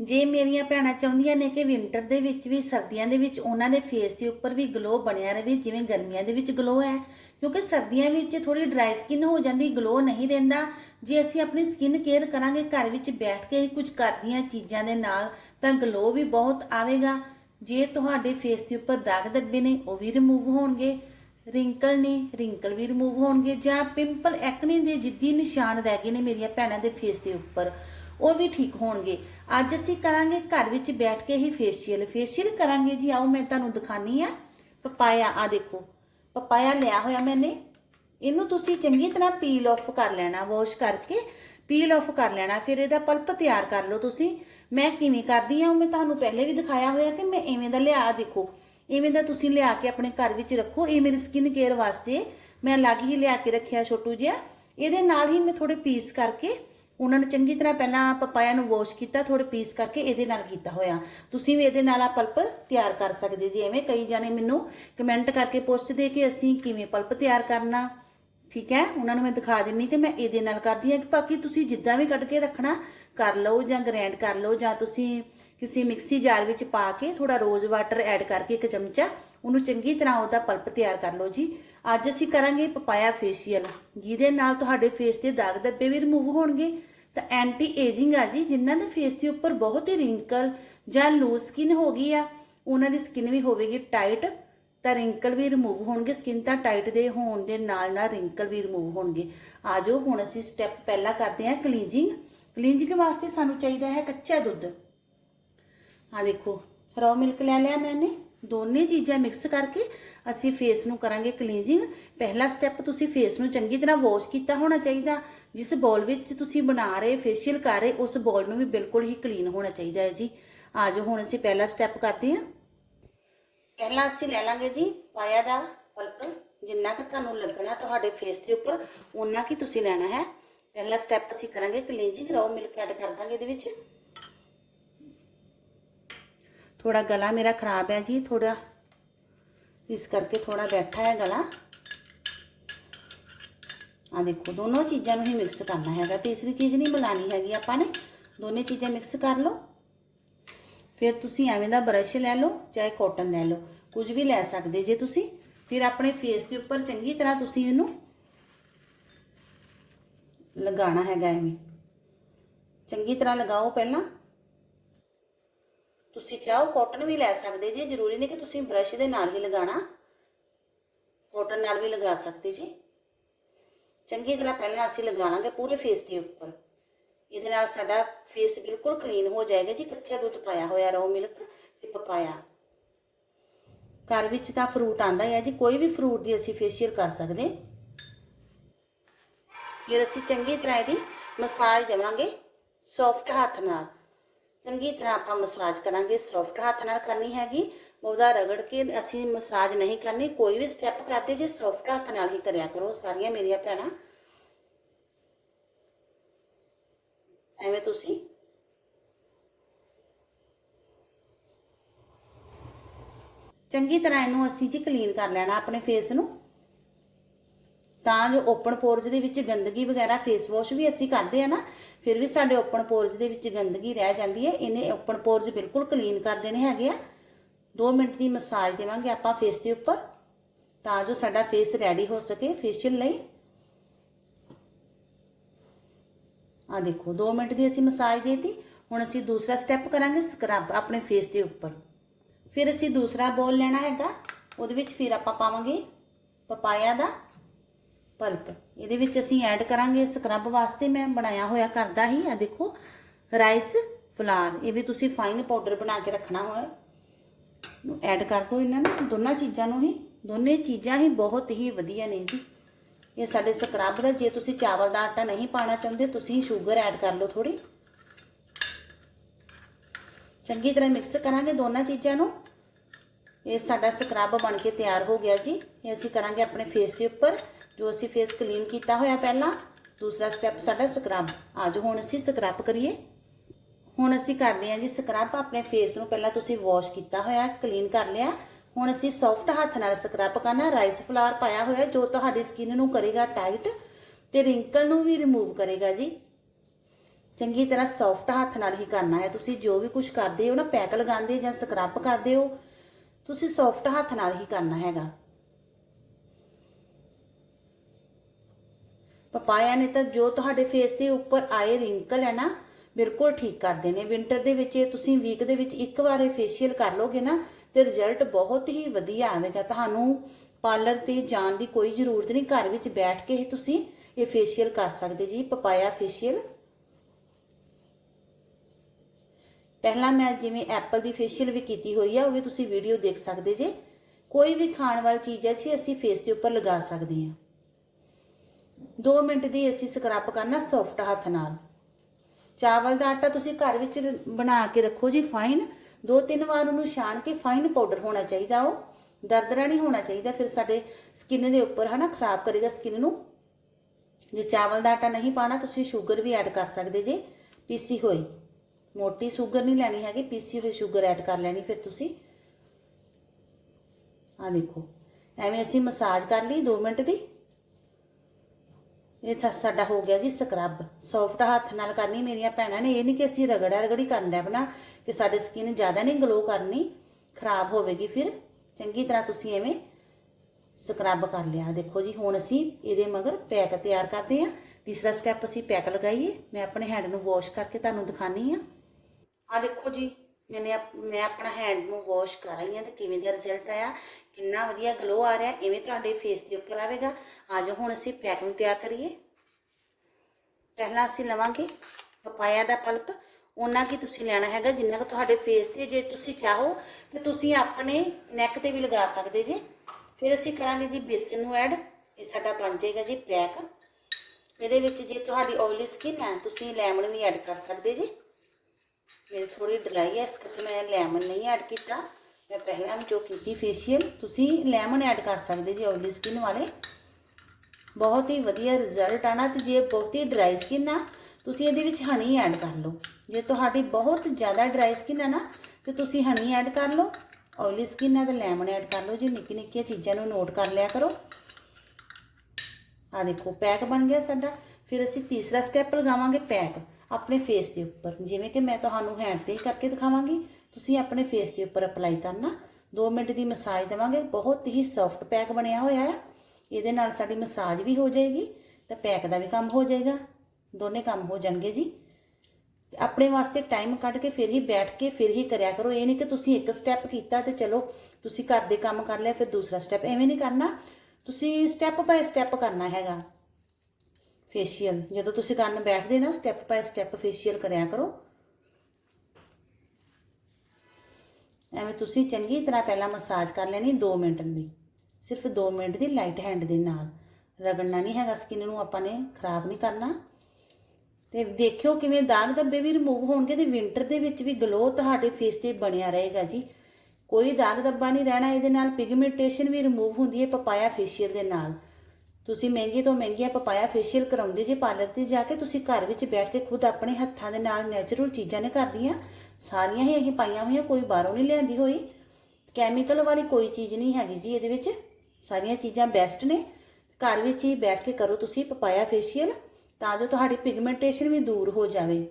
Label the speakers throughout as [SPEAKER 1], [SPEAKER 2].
[SPEAKER 1] ਜੇ ਮੇਰੀਆਂ ਭੈਣਾਂ ਚਾਹੁੰਦੀਆਂ ਨੇ ਕਿ ਵਿੰਟਰ ਦੇ ਵਿੱਚ ਵੀ, ਸਰਦੀਆਂ ਦੇ ਵਿੱਚ, ਉਹਨਾਂ ਦੇ ਫੇਸ ਦੇ ਉੱਪਰ ਵੀ ਗਲੋ ਬਣਿਆ ਰਹੇ, ਜਿਵੇਂ ਗਰਮੀਆਂ ਦੇ ਵਿੱਚ ਗਲੋ ਹੈ। ਕਿਉਂਕਿ ਸਰਦੀਆਂ ਵਿੱਚ ਥੋੜੀ ਡਰਾਈ ਸਕਿਨ ਹੋ ਜਾਂਦੀ ਗਲੋ ਨਹੀਂ ਰਹਿੰਦਾ ਜੇ ਅਸੀਂ ਆਪਣੀ ਸਕਿਨ ਕੇਅਰ ਕਰਾਂਗੇ, ਘਰ ਵਿੱਚ ਬੈਠ ਕੇ ਹੀ ਕੁਝ ਕਰਦੀਆਂ ਚੀਜ਼ਾਂ ਦੇ ਨਾਲ, ਤਾਂ ਗਲੋ ਵੀ ਬਹੁਤ ਆਵੇਗਾ। ਜੇ ਤੁਹਾਡੇ ਫੇਸ ਦੇ ਉੱਪਰ ਦਾਗ ਧੱਬੇ ਨੇ, ਉਹ ਵੀ ਰਿਮੂਵ ਹੋਣਗੇ। ਰਿੰਕਲ ਨੇ ਰਿੰਕਲ ਵੀ ਰਿਮੂਵ ਹੋਣਗੇ। ਜਾਂ ਪਿੰਪਲ ਐਕਨੇ ਦੇ ਜਿੱਦੀ ਨਿਸ਼ਾਨ ਰਹਿ ਗਏ ਨੇ ਮੇਰੀਆਂ ਭੈਣਾਂ ਦੇ ਫੇਸ ਦੇ ਉੱਪਰ, ਉਹ ਵੀ ਠੀਕ ਹੋਣਗੇ। ਅੱਜ ਅਸੀਂ ਕਰਾਂਗੇ ਘਰ ਵਿੱਚ ਬੈਠ ਕੇ ਹੀ ਫੇਸ਼ੀਅਲ ਫੇਸ਼ੀਅਲ ਕਰਾਂਗੇ ਜੀ, ਆਓ ਮੈਂ ਤੁਹਾਨੂੰ ਦਿਖਾਨੀ ਆ। ਪਪਾਇਆ ਆ ਦੇਖੋ। ਪਪਾਇਆ ਲਿਆ ਹੋਇਆ ਮੈਨੇ। ਇਹਨੂੰ ਤੁਸੀਂ ਚੰਗੀ ਤਰ੍ਹਾਂ ਪੀਲ ਆਫ ਕਰ ਲੈਣਾ ਵਾਸ਼ ਕਰਕੇ ਪੀਲ ਆਫ ਕਰ ਲੈਣਾ। ਫਿਰ ਇਹਦਾ ਪਲਪ ਤਿਆਰ ਕਰ ਲਓ ਤੁਸੀਂ। ਮੈਂ ਕਿਵੇਂ ਕਰਦੀ ਆ, ਉਹ ਮੈਂ ਤੁਹਾਨੂੰ ਪਹਿਲੇ ਵੀ ਦਿਖਾਇਆ ਹੋਇਆ ਕਿ ਮੈਂ ਐਵੇਂ ਦਾ ਲਿਆ ਦੇਖੋ। ਇਵੇਂ ਦਾ ਤੁਸੀਂ ਲਿਆ ਕੇ ਆਪਣੇ ਘਰ ਵਿੱਚ ਰੱਖੋ। ਇਹ ਮੇਰੀ ਸਕਿਨ ਕੇਅਰ ਵਾਸਤੇ ਮੈਂ ਅਲੱਗ ਹੀ ਲਿਆ ਕੇ ਰੱਖਿਆ, ਛੋਟੂ ਜਿਹਾ। ਇਹਦੇ ਨਾਲ ਹੀ ਮੈਂ ਥੋੜੇ ਪੀਸ ਕਰਕੇ ਉਹਨਾਂ ਨੂੰ ਚੰਗੀ ਤਰ੍ਹਾਂ ਪਹਿਲਾਂ ਪਪਾਇਆ ਨੂੰ ਵਾਸ਼ ਕੀਤਾ ਥੋੜੇ ਪੀਸ ਕਰਕੇ ਇਹਦੇ ਨਾਲ ਕੀਤਾ ਹੋਇਆ। ਤੁਸੀਂ ਵੀ ਇਹਦੇ ਨਾਲ ਆ ਪਲਪ ਤਿਆਰ ਕਰ ਸਕਦੇ ਜੀ। ਐਵੇਂ ਕਈ ਜਾਣੇ ਮੈਨੂੰ ਕਮੈਂਟ ਕਰਕੇ ਪੁੱਛਦੇ ਕਿ ਅਸੀਂ ਕਿਵੇਂ ਪਲਪ ਤਿਆਰ ਕਰਨਾ। ਠੀਕ ਹੈ? ਉਹਨਾਂ ਨੂੰ ਮੈਂ ਦਿਖਾ ਦਿੰਨੀ ਕਿ ਮੈਂ ਇਹਦੇ ਨਾਲ ਕਰਦੀ ਹਾਂ ਕਿ ਬਾਕੀ ਤੁਸੀਂ ਜਿੱਦਾਂ ਵੀ ਕੱਢ ਕੇ ਰੱਖਣਾ, ਕਰ ਲਓ ਜਾਂ ਗ੍ਰੈਂਡ ਕਰ ਲਓ ਜਾਂ ਤੁਸੀਂ ਕਿਸੇ ਮਿਕਸੀ ਜਾਰ ਵਿੱਚ ਪਾ ਕੇ ਥੋੜਾ ਰੋਜ਼ ਵਾਟਰ ਐਡ ਕਰਕੇ ਇੱਕ ਚਮਚਾ ਉਹਨੂੰ ਚੰਗੀ ਤਰ੍ਹਾਂ ਉਹਦਾ ਪਲਪ ਤਿਆਰ ਕਰ ਲਓ ਜੀ। ਅੱਜ ਅਸੀਂ ਕਰਾਂਗੇ ਪਪਾਇਆ ਫੇਸ਼ੀਅਲ ਜਿਹਦੇ ਨਾਲ ਤੁਹਾਡੇ ਫੇਸ ਦੇ ਦਾਗ ਧੱਬੇ ਵੀ ਰਿਮੂਵ ਹੋਣਗੇ। ਤਾਂ ਐਂਟੀ ਏਜਿੰਗ ਆ ਜੀ, ਜਿਨ੍ਹਾਂ ਦੇ ਫੇਸ ਦੇ ਉੱਪਰ ਬਹੁਤ ਹੀ ਰਿੰਕਲ ਜਾਂ ਲੂਜ਼ ਸਕਿਨ ਹੋ ਗਈ ਆ, ਉਹਨਾਂ ਦੀ ਸਕਿਨ ਵੀ ਹੋਵੇਗੀ ਟਾਈਟ ਤਾਂ ਰਿੰਕਲ ਵੀ ਰਿਮੂਵ ਹੋਣਗੇ ਸਕਿਨ ਤਾਂ ਟਾਈਟ ਦੇ ਹੋਣ ਦੇ ਨਾਲ ਨਾਲ ਰਿੰਕਲ ਵੀ ਰਿਮੂਵ ਹੋਣਗੇ। ਆਜੋ ਹੁਣ ਅਸੀਂ ਸਟੈਪ ਪਹਿਲਾ ਕਰਦੇ ਹਾਂ ਕਲੀਨਜਿੰਗ ਕਲੀਨਜਿੰਗ ਵਾਸਤੇ ਸਾਨੂੰ ਚਾਹੀਦਾ ਹੈ ਕੱਚਾ ਦੁੱਧ। ਆ ਦੇਖੋ ਰॉ ਮਿਲਕ ਲੈ ਲਿਆ ਮੈਨੇ, ਦੋਨੇ ਚੀਜ਼ਾਂ ਮਿਕਸ ਕਰਕੇ ਅਸੀਂ ਫੇਸ ਨੂੰ ਕਰਾਂਗੇ ਕਲੀਨਜਿੰਗ ਪਹਿਲਾ ਸਟੈਪ ਤੁਸੀਂ ਫੇਸ ਨੂੰ ਚੰਗੀ ਤਰ੍ਹਾਂ ਵਾਸ਼ ਕੀਤਾ ਹੋਣਾ ਚਾਹੀਦਾ। ਜਿਸ ਬੋਲ ਵਿੱਚ ਤੁਸੀਂ ਬਣਾ ਰਹੇ ਫੇਸ਼ੀਅਲ ਕਰ ਰਹੇ, ਉਸ ਬੋਲ ਨੂੰ ਵੀ ਬਿਲਕੁਲ ਹੀ ਕਲੀਨ ਹੋਣਾ ਚਾਹੀਦਾ ਹੈ ਜੀ। ਆਜੋ, ਹੁਣ ਅਸੀਂ ਪਹਿਲਾ ਸਟੈਪ ਕਰਦੇ ਹਾਂ। ਪਹਿਲਾਂ ਅਸੀਂ ਲੈ ਲਾਂਗੇ ਜੀ ਪਾਇਆ ਦਾ ਪਲਪ ਜਿੰਨਾ ਕਿ ਤੁਹਾਨੂੰ ਲੱਗਣਾ ਤੁਹਾਡੇ ਫੇਸ ਦੇ ਉੱਪਰ ਉਹਨਾਂ ਕੀ ਤੁਸੀਂ ਲੈਣਾ ਹੈ। ਪਹਿਲਾ ਸਟੈਪ ਅਸੀਂ ਕਰਾਂਗੇ ਕਲੀਨਜਿੰਗ ਰੋ ਮਿਲਕ ਐਡ ਕਰ ਦਾਂਗੇ ਇਹਦੇ ਵਿੱਚ। ਥੋੜਾ ਗਲਾ ਮੇਰਾ ਖਰਾਬ ਹੈ ਜੀ ਥੋੜਾ ਇਸ ਕਰਕੇ ਥੋੜਾ ਬੈਠਾ ਹੈ ਗਲਾ। ਆ ਦੇਖੋ, ਦੋਨੋਂ ਚੀਜ਼ਾਂ ਨੂੰ ਹੀ ਮਿਕਸ ਕਰਨਾ ਹੈਗਾ। ਤੀਸਰੀ ਚੀਜ਼ ਨਹੀਂ ਮਿਲਾਣੀ ਹੈਗੀ ਆਪਾਂ ਨੇ। ਦੋਨੇ ਚੀਜ਼ਾਂ ਮਿਕਸ ਕਰ ਲਓ। ਫਿਰ ਤੁਸੀਂ ਐਵੇਂ ਦਾ ਬਰਸ਼ ਲੈ ਲਓ, ਚਾਹੇ ਕਾਟਨ ਲੈ ਲਓ। ਕੁਝ ਵੀ ਲੈ ਸਕਦੇ ਜੇ ਤੁਸੀਂ। ਫਿਰ ਆਪਣੇ ਫੇਸ ਦੇ ਉੱਪਰ ਚੰਗੀ ਤਰ੍ਹਾਂ ਤੁਸੀਂ ਇਹਨੂੰ ਲਗਾਉਣਾ ਹੈਗਾ ਐਵੇਂ। ਚੰਗੀ ਤਰ੍ਹਾਂ ਲਗਾਓ ਪਹਿਲਾਂ। ਤੁਸੀਂ ਚਾਹੋ ਕਾਟਨ ਵੀ ਲੈ ਸਕਦੇ ਜੀ, ਜ਼ਰੂਰੀ ਨਹੀਂ ਕਿ ਤੁਸੀਂ ਬ੍ਰਸ਼ ਦੇ ਨਾਲ ਹੀ ਲਗਾਉਣਾ। ਕਾਟਨ ਨਾਲ ਵੀ ਲਗਾ ਸਕਦੇ ਜੀ। ਚੰਗੀ ਤਰ੍ਹਾਂ ਪਹਿਲਾਂ ਅਸੀਂ ਲਗਾਵਾਂਗੇ ਪੂਰੇ ਫੇਸ ਦੇ ਉੱਪਰ। ਇਹਦੇ ਨਾਲ ਸਾਡਾ ਫੇਸ ਬਿਲਕੁਲ ਕਲੀਨ ਹੋ ਜਾਏਗਾ ਜੀ। ਕੱਚਾ ਦੁੱਧ ਪਾਇਆ ਹੋਇਆ ਰੋ ਮਿਲਕ ਤੇ ਪਪਾਇਆ। ਘਰ ਵਿੱਚ ਤਾਂ ਫਰੂਟ ਆਂਦਾ ਹੈ ਜੀ। ਕੋਈ ਵੀ ਫਰੂਟ ਦੀ ਅਸੀਂ ਫੇਸ਼ੀਅਲ ਕਰ ਸਕਦੇ। ਫਿਰ ਅਸੀਂ ਚੰਗੀ ਤਰ੍ਹਾਂ ਇਹਦੀ ਮਸਾਜ ਦੇਵਾਂਗੇ ਸੌਫਟ ਹੱਥ ਨਾਲ। ਚੰਗੀ ਤਰ੍ਹਾਂ ਆਪਾਂ ਮਸਾਜ ਕਰਾਂਗੇ ਸੌਫਟ ਹੱਥ ਨਾਲ ਕਰਨੀ ਹੈਗੀ, ਉਹਦਾ ਰਗੜ ਕੇ ਅਸੀਂ ਮਸਾਜ ਨਹੀਂ ਕਰਨੀ, ਕੋਈ ਵੀ ਸਟੈਪ ਕਰਦੇ, ਜੇ ਸੌਫਟ ਹੱਥ ਨਾਲ ਹੀ ਕਰਿਆ ਕਰੋ, ਸਾਰੀਆਂ ਮੇਰੀਆਂ ਭੈਣਾਂ। ਐਵੇਂ ਤੁਸੀਂ। ਚੰਗੀ ਤਰ੍ਹਾਂ ਇਹਨੂੰ ਅਸੀਂ ਜੀ ਕਲੀਨ ਕਰ ਲੈਣਾ ਆਪਣੇ ਫੇਸ ਨੂੰ। ਤਾਂ ਜੋ ਓਪਨ ਪੋਰਸ ਦੇ ਵਿੱਚ ਗੰਦਗੀ ਵਗੈਰਾ ਫੇਸ ਵਾਸ਼ ਵੀ ਅਸੀਂ ਕਰਦੇ ਆ ਨਾ, ਫਿਰ ਵੀ ਸਾਡੇ ਓਪਨ ਪੋਰਸ ਦੇ ਵਿੱਚ ਗੰਦਗੀ ਰਹਿ ਜਾਂਦੀ ਹੈ। ਇਹਨੇ ਓਪਨ ਪੋਰਸ ਬਿਲਕੁਲ ਕਲੀਨ ਕਰ ਦੇਣੇ ਹੈਗੇ ਆ। 2 ਮਿੰਟ ਦੀ ਮਸਾਜ ਦੇਵਾਂਗੇ ਆਪਾਂ ਫੇਸ ਦੇ ਉੱਪਰ, ਤਾਂ ਜੋ ਸਾਡਾ ਫੇਸ ਰੈਡੀ ਹੋ ਸਕੇ ਫੇਸ਼ੀਅਲ ਲਈ। ਆ ਦੇਖੋ 2 ਮਿੰਟ ਦੀ ਅਸੀਂ ਮਸਾਜ ਦੇਤੀ। ਹੁਣ ਅਸੀਂ ਦੂਸਰਾ ਸਟੈਪ ਕਰਾਂਗੇ ਸਕਰਬ ਆਪਣੇ ਫੇਸ ਦੇ ਉੱਪਰ। ਫਿਰ ਅਸੀਂ ਦੂਸਰਾ ਬੋਲ ਲੈਣਾ ਹੈਗਾ, ਉਹਦੇ ਵਿੱਚ ਫਿਰ ਆਪਾਂ ਪਾਵਾਂਗੇ ਪਪਾਇਆ ਦਾ। ਪਲਪ। ਇਹਦੇ ਵਿੱਚ ਅਸੀਂ ਐਡ ਕਰਾਂਗੇ ਸਕਰਬ ਵਾਸਤੇ ਮੈਂ ਬਣਾਇਆ ਹੋਇਆ ਕਰਦਾ ਹੀ ਆ ਦੇਖੋ ਰਾਈਸ ਫਲਾਰ ਇਹ ਵੀ ਤੁਸੀਂ ਫਾਈਨ ਪਾਊਡਰ ਬਣਾ ਕੇ ਰੱਖਣਾ ਹੋਇਆ। ਨੂੰ ਐਡ ਕਰ ਦਿਓ ਇਹਨਾਂ ਨੂੰ, ਦੋਨਾਂ ਚੀਜ਼ਾਂ ਨੂੰ ਹੀ, ਦੋਨੇ ਚੀਜ਼ਾਂ ਹੀ ਬਹੁਤ ਹੀ ਵਧੀਆ ਨੇ ਜੀ। ਇਹ ਸਾਡੇ ਸਕਰਬ ਦਾ, ਜੇ ਤੁਸੀਂ ਚਾਵਲ ਦਾ ਆਟਾ ਨਹੀਂ ਪਾਣਾ ਚਾਹੁੰਦੇ, ਤੁਸੀਂ ਸ਼ੂਗਰ ਐਡ ਕਰ ਲਓ ਥੋੜੀ ਚੰਗੀ ਤਰ੍ਹਾਂ ਮਿਕਸ ਕਰਾਂਗੇ ਦੋਨਾਂ ਚੀਜ਼ਾਂ ਨੂੰ। ਇਹ ਸਾਡਾ ਸਕਰਬ ਬਣ ਕੇ ਤਿਆਰ ਹੋ ਗਿਆ ਜੀ। ਇਹ ਅਸੀਂ ਕਰਾਂਗੇ ਆਪਣੇ ਫੇਸ ਦੇ ਉੱਪਰ। ਜੋ ਅਸੀਂ ਫੇਸ ਕਲੀਨ ਕੀਤਾ ਹੋਇਆ ਪਹਿਲਾਂ, ਦੂਸਰਾ ਸਟੈਪ ਸਾਡਾ ਸਕਰਬ ਆਜੋ ਹੁਣ ਅਸੀਂ ਸਕਰਬ ਕਰੀਏ। ਹੁਣ ਅਸੀਂ ਕਰਦੇ ਹਾਂ ਜੀ ਸਕਰਬ ਆਪਣੇ ਫੇਸ ਨੂੰ ਪਹਿਲਾਂ ਤੁਸੀਂ ਵਾਸ਼ ਕੀਤਾ ਹੋਇਆ ਕਲੀਨ ਕਰ ਲਿਆ। ਹੁਣ ਅਸੀਂ ਸੌਫਟ ਹੱਥ ਨਾਲ ਸਕਰਬ ਕਰਨਾ ਰਾਈਸ ਫਲਾਰ ਪਾਇਆ ਹੋਇਆ, ਜੋ ਤੁਹਾਡੀ ਸਕਿਨ ਨੂੰ ਕਰੇਗਾ ਟਾਈਟ ਤੇ ਰਿੰਕਲ ਨੂੰ ਵੀ ਰਿਮੂਵ ਕਰੇਗਾ ਜੀ। ਚੰਗੀ ਤਰ੍ਹਾਂ ਸੌਫਟ ਹੱਥ ਨਾਲ ਹੀ ਕਰਨਾ ਹੈ। ਤੁਸੀਂ ਜੋ ਵੀ ਕੁਝ ਕਰਦੇ ਹੋ ਨਾ, ਪੈਕ ਲਗਾਉਂਦੇ ਜਾਂ ਸਕਰਬ ਕਰਦੇ ਹੋ, ਤੁਸੀਂ ਸੌਫਟ ਹੱਥ ਨਾਲ ਹੀ ਕਰਨਾ ਹੈਗਾ। ਪਪਾਇਆ ਨੇ ਤਾਂ ਜੋ ਤੁਹਾਡੇ ਫੇਸ ਦੇ ਉੱਪਰ ਆਏ ਰਿੰਕਲ ਹੈ ਨਾ ਬਿਲਕੁਲ ਠੀਕ ਕਰਦੇ ਨੇ। ਵਿੰਟਰ ਦੇ ਵਿੱਚ ਇਹ ਤੁਸੀਂ ਵੀਕ ਦੇ ਵਿੱਚ ਇੱਕ ਵਾਰ ਇਹ ਫੇਸ਼ੀਅਲ ਕਰ ਲੋਗੇ ਨਾ, ਤੇ ਰਿਜ਼ਲਟ ਬਹੁਤ ਹੀ ਵਧੀਆ ਆਵੇਗਾ। ਤੁਹਾਨੂੰ ਪਾਰਲਰ ਤੇ ਜਾਣ ਦੀ ਕੋਈ ਜ਼ਰੂਰਤ ਨਹੀਂ, ਘਰ ਵਿੱਚ ਬੈਠ ਕੇ ਹੀ ਤੁਸੀਂ ਇਹ ਫੇਸ਼ੀਅਲ ਕਰ ਸਕਦੇ ਜੀ, ਪਪਾਇਆ ਫੇਸ਼ੀਅਲ ਪਹਿਲਾਂ ਮੈਂ ਜਿਵੇਂ ਐਪਲ ਦੀ ਫੇਸ਼ੀਅਲ ਵੀ ਕੀਤੀ ਹੋਈ ਆ, ਉਹ ਵੀ ਤੁਸੀਂ ਵੀਡੀਓ ਦੇਖ ਸਕਦੇ ਜੇ। ਕੋਈ ਵੀ ਖਾਣ ਵਾਲੀ ਚੀਜ਼ ਹੈ ਸੀ ਅਸੀਂ ਫੇਸ ਦੇ ਉੱਪਰ ਲਗਾ ਸਕਦੇ ਹਾਂ। 2 ਮਿੰਟ ਦੀ ਅਸੀਂ ਸਕਰੱਬ ਕਰਨਾ ਸੌਫਟ ਹੱਥ ਨਾਲ। ਚਾਵਲ ਦਾ ਆਟਾ ਤੁਸੀਂ ਘਰ ਵਿੱਚ ਬਣਾ ਕੇ ਰੱਖੋ ਜੀ ਫਾਈਨ ਦੋ ਤਿੰਨ ਵਾਰ ਉਹਨੂੰ ਛਾਣ ਕੇ ਫਾਈਨ ਪਾਊਡਰ ਹੋਣਾ ਚਾਹੀਦਾ ਉਹ। ਦਰਦਰਾ ਨਹੀਂ ਹੋਣਾ ਚਾਹੀਦਾ, ਫਿਰ ਸਾਡੇ ਸਕਿਨ ਦੇ ਉੱਪਰ ਹਨਾ ਖਰਾਬ ਕਰੇਗਾ ਸਕਿਨ ਨੂੰ। ਜੇ ਚਾਵਲ ਦਾ ਆਟਾ ਨਹੀਂ ਪਾਣਾ ਤੁਸੀਂ ਸ਼ੂਗਰ ਵੀ ਐਡ ਕਰ ਸਕਦੇ ਜੇ, ਪੀਸੀ ਹੋਈ। ਮੋਟੀ ਸ਼ੂਗਰ ਨਹੀਂ ਲੈਣੀ ਹੈਗੀ, ਪੀਸੀ ਹੋਈ ਸ਼ੂਗਰ ਐਡ ਕਰ ਲੈਣੀ ਫਿਰ ਤੁਸੀਂ। ਆ ਦੇਖੋ, ਐਵੇਂ ਅਸੀਂ ਮਸਾਜ ਕਰ ਲਈ 2 ਮਿੰਟ ਦੀ। ਇਹ ਤਾਂ ਸਾਡਾ ਹੋ ਗਿਆ ਜੀ ਸਕਰਬ। ਸੌਫਟ ਹੱਥ ਨਾਲ ਕਰਨੀ ਮੇਰੀਆਂ ਭੈਣਾਂ ਨੇ। ਇਹ ਨਹੀਂ ਕਿ ਅਸੀਂ ਰਗੜਾ ਰਗੜੀ ਕਰਨ ਡੈ ਬਣਾ ਕਿ ਸਾਡੇ ਸਕਿਨ ਜ਼ਿਆਦਾ ਨਹੀਂ ਗਲੋ ਕਰਨੀ, ਖਰਾਬ ਹੋਵੇਗੀ ਫਿਰ। ਚੰਗੀ ਤਰ੍ਹਾਂ ਤੁਸੀਂ ਐਵੇਂ ਸਕਰਬ ਕਰ ਲਿਆ। ਦੇਖੋ ਜੀ, ਹੁਣ ਅਸੀਂ ਇਹਦੇ ਮਗਰ ਪੈਕ ਤਿਆਰ ਕਰਦੇ ਹਾਂ। ਤੀਸਰਾ ਸਟੈਪ ਅਸੀਂ ਪੈਕ ਲਗਾਈਏ। ਮੈਂ ਆਪਣੇ ਹੈਂਡ ਨੂੰ ਵਾਸ਼ ਕਰਕੇ ਤੁਹਾਨੂੰ ਦਿਖਾਣੀ ਆ ਆ ਦੇਖੋ ਜੀ ਮੈਨੇ ਆਪ- ਮੈਂ ਆਪਣਾ ਹੈਂਡ ਨੂੰ ਵਾਸ਼ ਕਰ ਰਹੀ ਹਾਂ ਤੇ ਕਿਵੇਂ ਦਾ ਰਿਜ਼ਲਟ ਆਇਆ, ਕਿੰਨਾ ਵਧੀਆ ਗਲੋ ਆ ਰਿਹਾ ਇਵੇਂ ਤੁਹਾਡੇ ਫੇਸ ਦੇ ਉੱਪਰ ਆਵੇਗਾ। ਆ ਹੁਣ ਅਸੀਂ ਪੈਕ ਨੂੰ ਤਿਆਰ ਕਰੀਏ। ਪਹਿਲਾਂ ਅਸੀਂ ਲਵਾਂਗੇ ਪਪਾਇਆ ਦਾ ਪਲਪ ਉਹਨਾਂ ਕੀ ਤੁਸੀਂ ਲੈਣਾ ਹੈਗਾ, ਜਿੰਨਾ ਕੁ ਤੁਹਾਡੇ ਫੇਸ ਤੇ, ਜੇ ਤੁਸੀਂ ਚਾਹੋ ਤੇ ਤੁਸੀਂ ਆਪਣੇ ਨੈਕ ਤੇ ਵੀ ਲਗਾ ਸਕਦੇ ਜੀ। ਫਿਰ ਅਸੀਂ ਕਰਾਂਗੇ ਜੀ ਬੇਸਨ ਨੂੰ ਐਡ ਇਹ ਸਾਡਾ ਬਣ ਜਾਏਗਾ ਜੀ ਪੈਕ ਇਹਦੇ ਵਿੱਚ ਜੇ ਤੁਹਾਡੀ ਆਇਲੀ ਸਕਿਨ ਹੈ, ਤੁਸੀਂ ਲੈਮਨ ਵੀ ਐਡ ਕਰ ਸਕਦੇ ਜੀ। ਮੇਰੀ ਥੋੜੀ ਡਰਾਈ ਹੈ, ਇਸ ਕਰਕੇ ਮੈਂ ਲੈਮਨ ਨਹੀਂ ਐਡ ਕੀਤਾ। ਮੈਂ ਪਹਿਲਾਂ ਵੀ ਜੋ ਕੀਤੀ ਫੇਸ਼ੀਅਲ ਤੁਸੀਂ ਲੈਮਨ ਐਡ ਕਰ ਸਕਦੇ ਜੀ ਆਇਲੀ ਸਕਿਨ ਵਾਲੇ। ਬਹੁਤ ਹੀ ਵਧੀਆ ਰਿਜ਼ਲਟ ਆਣਾ ਤੇ ਜੇ ਬਹੁਤ ਹੀ ਡਰਾਈ ਸਕਿਨ ਆ, ਤੁਸੀਂ ਇਹਦੇ ਵਿੱਚ ਹਨੀ ਐਡ ਕਰ ਲਓ। ਜੇ ਤੁਹਾਡੀ ਬਹੁਤ ਜ਼ਿਆਦਾ ਡਰਾਈ ਸਕਿਨ ਆ ਨਾ, ਤੇ ਤੁਸੀਂ ਹਣੀ ਐਡ ਕਰ ਲਓ। ਆਇਲੀ ਸਕਿਨ ਆ ਤਾਂ ਲੈਮਨ ਐਡ ਕਰ ਲਓ, ਜੀ ਨਿੱਕੀ ਨਿੱਕੀਆਂ ਚੀਜ਼ਾਂ ਨੂੰ ਨੋਟ ਕਰ ਲਿਆ ਕਰੋ। ਆ ਦੇਖੋ ਪੈਕ ਬਣ ਗਿਆ ਸਾਡਾ। ਫਿਰ ਅਸੀਂ ਤੀਸਰਾ ਸਟੈਪ ਲਗਾਵਾਂਗੇ ਪੈਕ ਆਪਣੇ ਫੇਸ ਦੇ ਉੱਪਰ। ਜਿਵੇਂ ਕਿ ਮੈਂ ਤੁਹਾਨੂੰ ਹੈਂਡ ਤੇ ਕਰਕੇ ਦਿਖਾਵਾਂਗੀ, ਤੁਸੀਂ ਆਪਣੇ ਫੇਸ ਦੇ ਉੱਪਰ ਅਪਲਾਈ ਕਰਨਾ। 2 ਮਿੰਟ ਦੀ ਮਸਾਜ ਦੇਵਾਂਗੇ। ਬਹੁਤ ਹੀ ਸੌਫਟ ਪੈਕ ਬਣਿਆ ਹੋਇਆ ਹੈ ਇਹਦੇ ਨਾਲ ਸਾਡੀ ਮਸਾਜ ਵੀ ਹੋ ਜਾਏਗੀ ਤੇ ਪੈਕ ਦਾ ਵੀ ਕੰਮ ਹੋ ਜਾਏਗਾ। ਦੋਨੇ ਕੰਮ ਹੋ ਜਾਣਗੇ ਜੀ। ਆਪਣੇ ਵਾਸਤੇ ਟਾਈਮ ਕੱਢ ਕੇ ਫਿਰ ਹੀ ਬੈਠ ਕੇ ਫਿਰ ਹੀ ਕਰਿਆ ਕਰੋ। ਇਹ ਨਹੀਂ ਕਿ ਤੁਸੀਂ ਇੱਕ ਸਟੈਪ ਕੀਤਾ ਤੇ ਚਲੋ, ਤੁਸੀਂ ਘਰ ਦੇ ਕੰਮ ਕਰ ਲਿਆ, ਫਿਰ ਦੂਸਰਾ ਸਟੈਪ ਐਵੇਂ ਨਹੀਂ ਕਰਨਾ। ਤੁਸੀਂ ਸਟੈਪ ਬਾਏ ਸਟੈਪ ਕਰਨਾ ਹੈਗਾ। ਫੇਸ਼ੀਅਲ ਜਦੋਂ ਤੁਸੀਂ ਕਰਨ ਬੈਠਦੇ ਨਾ ਸਟੈਪ ਬਾਏ ਸਟੈਪ ਫੇਸ਼ੀਅਲ ਕਰਿਆ ਕਰੋ। ਐਵੇਂ ਤੁਸੀਂ ਚੰਗੀ ਤਰ੍ਹਾਂ ਪਹਿਲਾਂ ਮਸਾਜ ਕਰ ਲੈਣੀ 2 ਮਿੰਟ ਦੀ। ਸਿਰਫ 2 ਮਿੰਟ ਦੀ ਲਾਈਟ ਹੈਂਡ ਦੇ ਨਾਲ। ਰਗੜਨਾ ਨਹੀਂ ਹੈਗਾ ਸਕਿਨ ਨੂੰ, ਆਪਾਂ ਨੇ ਖਰਾਬ ਨਹੀਂ ਕਰਨਾ। ਤੇ ਦੇਖਿਓ ਕਿਵੇਂ ਦਾਗ ਧੱਬੇ ਵੀ ਰਿਮੂਵ ਹੋਣਗੇ ਤੇ ਵਿੰਟਰ ਦੇ ਵਿੱਚ ਵੀ ਗਲੋ ਤੁਹਾਡੇ ਫੇਸ ਤੇ ਬਣਿਆ ਰਹੇਗਾ ਜੀ। ਕੋਈ ਦਾਗ ਧੱਬਾ ਨਹੀਂ ਰਹਿਣਾ, ਇਹਦੇ ਨਾਲ ਪਿਗਮੈਂਟੇਸ਼ਨ ਵੀ ਰਿਮੂਵ ਹੁੰਦੀ ਹੈ ਪਪਾਇਆ ਫੇਸ਼ੀਅਲ ਦੇ ਨਾਲ। ਤੁਸੀਂ ਮਹਿੰਗੀ ਤੋਂ ਮਹਿੰਗੀਆਂ ਪਪਾਇਆ ਫੇਸ਼ੀਅਲ ਕਰਾਉਂਦੇ ਜੇ ਪਾਰਲਰ ਤੇ ਜਾ ਕੇ ਤੁਸੀਂ ਘਰ ਵਿੱਚ ਬੈਠ ਕੇ ਖੁਦ ਆਪਣੇ ਹੱਥਾਂ ਦੇ ਨਾਲ ਨੈਚੁਰਲ ਚੀਜ਼ਾਂ ਨੇ ਕਰਦੀਆਂ। ਸਾਰੀਆਂ ਹੀ ਅਸੀਂ ਪਾਈਆਂ ਹੋਈਆਂ, ਕੋਈ ਬਾਹਰੋਂ ਨਹੀਂ ਲਿਆਂਦੀ ਹੋਈ। ਕੈਮੀਕਲ ਵਾਲੀ ਕੋਈ ਚੀਜ਼ ਨਹੀਂ ਹੈਗੀ ਜੀ ਇਹਦੇ ਵਿੱਚ। ਸਾਰੀਆਂ ਚੀਜ਼ਾਂ ਬੈਸਟ ਨੇ। ਘਰ ਵਿੱਚ ਹੀ ਬੈਠ ਕੇ ਕਰੋ ਤੁਸੀਂ ਪਪਾਇਆ ਫੇਸ਼ੀਅਲ ਤਾਂ ਜੋ ਤੁਹਾਡੀ ਪਿਗਮੈਂਟੇਸ਼ਨ ਵੀ ਦੂਰ ਹੋ ਜਾਵੇ।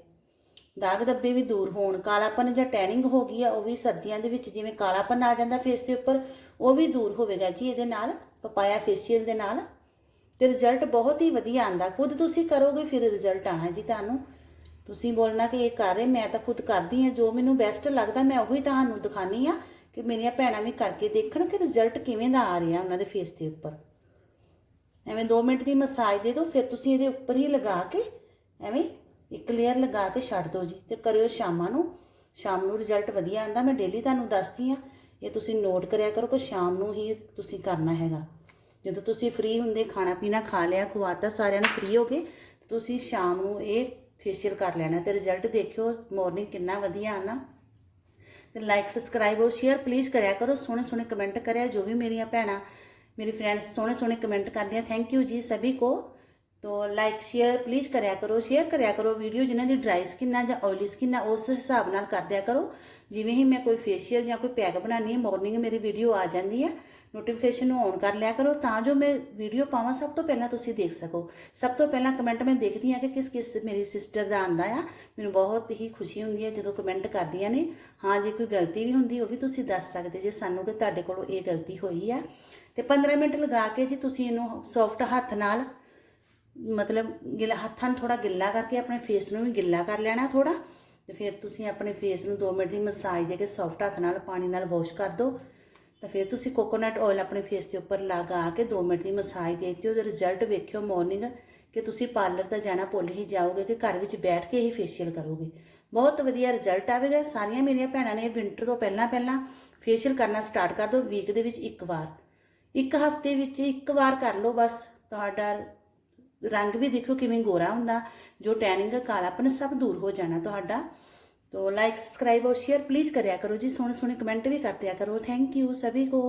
[SPEAKER 1] ਦਾਗ ਦੱਬੇ ਵੀ ਦੂਰ ਹੋਣ। ਕਾਲਾਪਨ ਜਾਂ ਟੈਨਿੰਗ ਹੋ ਗਈ ਆ, ਉਹ ਵੀ ਸਰਦੀਆਂ ਦੇ ਵਿੱਚ ਜਿਵੇਂ ਕਾਲਾਪਨ ਆ ਜਾਂਦਾ ਫੇਸ ਦੇ ਉੱਪਰ, ਉਹ ਵੀ ਦੂਰ ਹੋਵੇਗਾ ਜੀ ਇਹਦੇ ਨਾਲ, ਪਪਾਇਆ ਫੇਸ਼ੀਅਲ ਦੇ ਨਾਲ। ਤੇ ਰਿਜ਼ਲਟ ਬਹੁਤ ਹੀ ਵਧੀਆ ਆਂਦਾ ਖੁਦ ਤੁਸੀਂ ਕਰੋਗੇ, ਫਿਰ ਰਿਜ਼ਲਟ ਆਣਾ ਜੀ ਤੁਹਾਨੂੰ। ਤੁਸੀਂ ਬੋਲਣਾ ਕਿ ਇਹ ਕਰ ਰਹੇ, ਮੈਂ ਤਾਂ ਖੁਦ ਕਰਦੀ ਹਾਂ। ਜੋ ਮੈਨੂੰ ਬੈਸਟ ਲੱਗਦਾ, ਮੈਂ ਉਹੀ ਤੁਹਾਨੂੰ ਦਿਖਾਨੀ ਆ ਕਿ ਮੇਰੀਆਂ ਭੈਣਾਂ ਵੀ ਕਰਕੇ ਦੇਖਣ ਕਿ ਰਿਜ਼ਲਟ ਕਿਵੇਂ ਦਾ ਆ ਰਿਹਾ ਉਹਨਾਂ ਦੇ ਫੇਸ ਦੇ ਉੱਪਰ। ਐਵੇਂ 2 ਮਿੰਟ ਦੀ ਮਸਾਜ ਦੇ ਦਿਓ, ਫਿਰ ਤੁਸੀਂ ਇਹਦੇ ਉੱਪਰ ਹੀ ਲਗਾ ਕੇ, ਐਵੇਂ ਇੱਕ ਲੇਅਰ ਲਗਾ ਕੇ ਛੱਡ ਦਿਓ ਜੀ। ਤੇ ਕਰਿਓ ਸ਼ਾਮਾਂ ਨੂੰ। ਸ਼ਾਮ ਨੂੰ ਰਿਜ਼ਲਟ ਵਧੀਆ ਆਂਦਾ ਮੈਂ ਡੇਲੀ ਤੁਹਾਨੂੰ ਦੱਸਦੀ ਆ ਇਹ ਤੁਸੀਂ ਨੋਟ ਕਰਿਆ ਕਰੋ ਕਿ ਸ਼ਾਮ ਨੂੰ ਹੀ ਤੁਸੀਂ ਕਰਨਾ ਹੈਗਾ। ਜਦੋਂ ਤੁਸੀਂ ਫ੍ਰੀ ਹੁੰਦੇ, ਖਾਣਾ ਪੀਣਾ ਖਾ ਲਿਆ ਖਵਾਤਾ ਸਾਰਿਆਂ ਨੂੰ ਫ੍ਰੀ ਹੋ ਗਏ ਤੁਸੀਂ ਸ਼ਾਮ ਨੂੰ ਇਹ ਫੇਸ਼ੀਅਲ ਕਰ ਲੈਣਾ ਤੇ ਰਿਜ਼ਲਟ ਦੇਖਿਓ ਮਾਰਨਿੰਗ ਕਿੰਨਾ ਵਧੀਆ ਆਣਾ ਤੇ ਲਾਈਕ ਸਬਸਕ੍ਰਾਈਬ ਔਰ ਸ਼ੇਅਰ ਪਲੀਜ਼ ਕਰਿਆ ਕਰੋ, ਸੋਹਣੇ ਸੋਹਣੇ ਕਮੈਂਟ ਕਰਿਆ, ਜੋ ਵੀ ਮੇਰੀਆਂ ਭੈਣਾਂ, ਮੇਰੀ ਫਰੈਂਡਸ ਸੋਹਣੇ ਸੋਹਣੇ ਕਮੈਂਟ ਕਰਦੀਆਂ ਥੈਂਕ ਯੂ ਜੀ ਸਭੀ ਕੋ। ਤੋ ਲਾਈਕ ਸ਼ੇਅਰ ਪਲੀਜ਼ ਕਰਿਆ ਕਰੋ ਸ਼ੇਅਰ ਕਰਿਆ ਕਰੋ ਵੀਡੀਓ ਜਿਨ੍ਹਾਂ ਦੀ ਡਰਾਈ ਸਕਿਨ ਆ ਜਾਂ ਆਇਲੀ ਸਕਿਨ ਆ, ਉਸ ਹਿਸਾਬ ਨਾਲ ਕਰ ਦਿਆ ਕਰੋ। ਜਿਵੇਂ ਹੀ ਮੈਂ ਕੋਈ ਫੇਸ਼ੀਅਲ ਜਾਂ ਕੋਈ ਪੈਕ ਬਣਾਉਣੀ ਹੈ ਮਾਰਨਿੰਗ ਮੇਰੀ ਵੀਡੀਓ ਆ ਜਾਂਦੀ ਹੈ ਨੋਟੀਫਿਕੇਸ਼ਨ ਨੂੰ ਔਨ ਕਰ ਲਿਆ ਕਰੋ ਤਾਂ ਜੋ ਮੈਂ ਵੀਡੀਓ ਪਾਵਾਂ, ਸਭ ਤੋਂ ਪਹਿਲਾਂ ਤੁਸੀਂ ਦੇਖ ਸਕੋ। ਸਭ ਤੋਂ ਪਹਿਲਾਂ ਕਮੈਂਟ ਮੈਂ ਦੇਖਦੀ ਹਾਂ ਕਿ ਕਿਸ ਕਿਸ ਮੇਰੀ ਸਿਸਟਰ ਦਾ ਆਂਦਾ ਆ। ਮੈਨੂੰ ਬਹੁਤ ਹੀ ਖੁਸ਼ੀ ਹੁੰਦੀ ਹੈ ਜਦੋਂ ਕਮੈਂਟ ਕਰਦੀਆਂ ਨੇ। ਹਾਂ, ਜੇ ਕੋਈ ਗਲਤੀ ਵੀ ਹੁੰਦੀ, ਉਹ ਵੀ ਤੁਸੀਂ ਦੱਸ ਸਕਦੇ ਜੇ ਸਾਨੂੰ ਕਿ ਤੁਹਾਡੇ ਕੋਲੋਂ ਇਹ ਗਲਤੀ ਹੋਈ ਆ। ਤੇ 15 ਮਿੰਟ ਲਗਾ ਕੇ ਜੀ ਤੁਸੀਂ ਇਹਨੂੰ ਸੌਫਟ ਹੱਥ ਨਾਲ, ਮਤਲਬ ਗਿੱਲਾ ਹੱਥਾਂ ਨੂੰ ਥੋੜਾ ਗਿੱਲਾ ਕਰਕੇ ਆਪਣੇ ਫੇਸ ਨੂੰ ਵੀ ਗਿੱਲਾ ਕਰ ਲੈਣਾ ਥੋੜਾ ਤੇ ਫਿਰ ਤੁਸੀਂ ਆਪਣੇ ਫੇਸ ਨੂੰ 2 ਮਿੰਟ ਦੀ ਮਸਾਜ ਦੇ ਕੇ ਸੌਫਟ ਹੱਥ ਨਾਲ, ਪਾਣੀ ਨਾਲ ਵਾਸ਼ ਕਰ ਦਿਓ। ਤਾਂ ਫਿਰ ਤੁਸੀਂ ਕੋਕੋਨਟ ਆਇਲ ਆਪਣੇ ਫੇਸ ਦੇ ਉੱਪਰ ਲਗਾ ਕੇ 2 ਮਿੰਟ ਦੀ ਮਸਾਜ ਦੇ ਦਿੱਤੀ ਉਹਦਾ ਰਿਜ਼ਲਟ ਵੇਖਿਓ ਮਾਰਨਿੰਗ ਕਿ ਤੁਸੀਂ ਪਾਰਲਰ ਤਾਂ ਜਾਣਾ ਭੁੱਲ ਹੀ ਜਾਓਗੇ ਕਿ ਘਰ ਵਿੱਚ ਬੈਠ ਕੇ ਹੀ ਫੇਸ਼ੀਅਲ ਕਰੋਗੇ। ਬਹੁਤ ਵਧੀਆ ਰਿਜ਼ਲਟ ਆਵੇਗਾ। ਸਾਰੀਆਂ ਮੇਰੀਆਂ ਭੈਣਾਂ ਨੇ ਵਿੰਟਰ ਤੋਂ ਪਹਿਲਾਂ ਪਹਿਲਾਂ ਫੇਸ਼ੀਅਲ ਕਰਨਾ ਸਟਾਰਟ ਕਰ ਦਿਓ ਵੀਕ ਦੇ ਵਿੱਚ ਇੱਕ ਵਾਰ। ਇੱਕ ਹਫ਼ਤੇ ਵਿੱਚ ਇੱਕ ਵਾਰ ਕਰ ਲਓ ਬਸ। ਤੁਹਾਡਾ ਰੰਗ ਵੀ ਦੇਖੋ ਕਿਵੇਂ ਗੋਰਾ ਹੁੰਦਾ। ਜੋ ਟੈਨਿੰਗ ਕਾਲਾਪਨ ਸਭ ਦੂਰ ਹੋ ਜਾਣਾ ਤੁਹਾਡਾ। तो लाइक सब्सक्राइब और शेयर प्लीज करिया करो जी सोने सोने कमेंट भी कर दिया करो थैंक यू सभी को